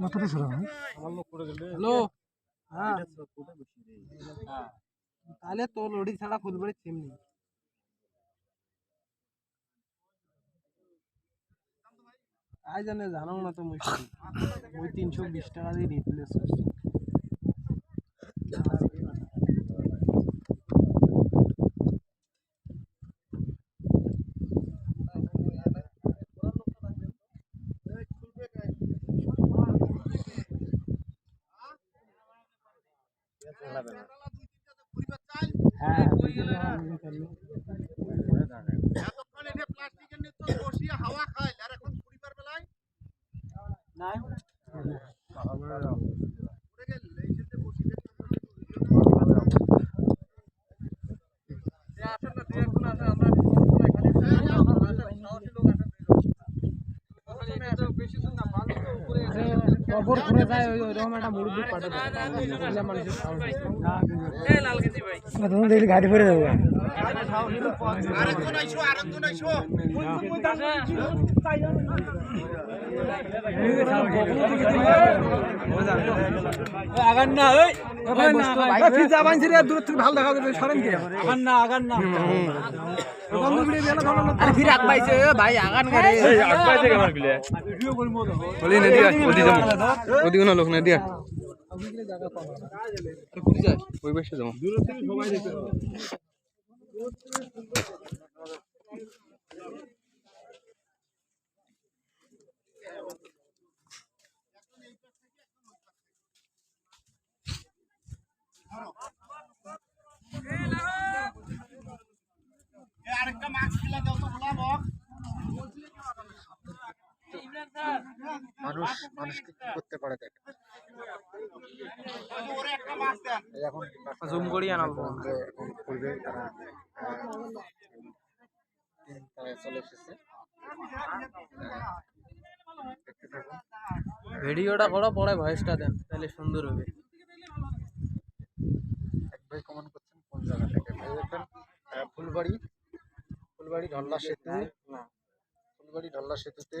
মাথাটা সরা হ্যালো। হ্যাঁ। তাহলে তো লড়ি ছাড়া ফুলবাড়ি সিম নেই। আই জানে জানো না তো মুশকিল। ওই তিনশো বিশ টাকা দিয়ে রিপ্লেস করছি। হ্যাঁ কবর ঘুরে যায় ওই ওরকম একটা মুরগি পাঠা মানুষের গাড়ি পরে যাব। আরেকজন আইসো আরেকজন আইসো। আগান না ওই ফিজা বানছি রে দূর থেকে ভালো দেখা যাবে সরেন কে? আগান না আগান না লোক না দিয়া। ওই বসে যাব। এ মানুষ মানুষকে কি করতে পারে দেখ। এখন জুম করি আনাবো। যে এখন করবে তারা তিন তারায় চলে এসেছে। থাকুন ভিডিওটা করো পরে ভয়েসটা দেন তাহলে সুন্দর হবে। এক ভাই কমেন্ট করছেন কোন জায়গা থেকে? ভাই দেখেন ফুলবাড়ি। ফুলবাড়ি ঢল্লা সেতু। ফুলবাড়ি ঢল্লা সেতুতে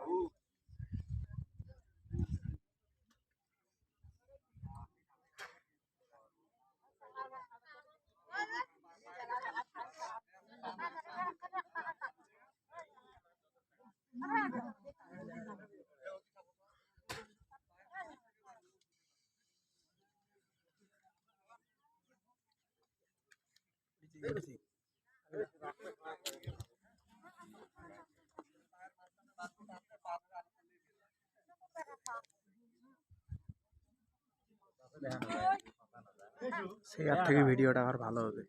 Oh. সেই আর থেকে ভিডিওটা আবার ভালো হবে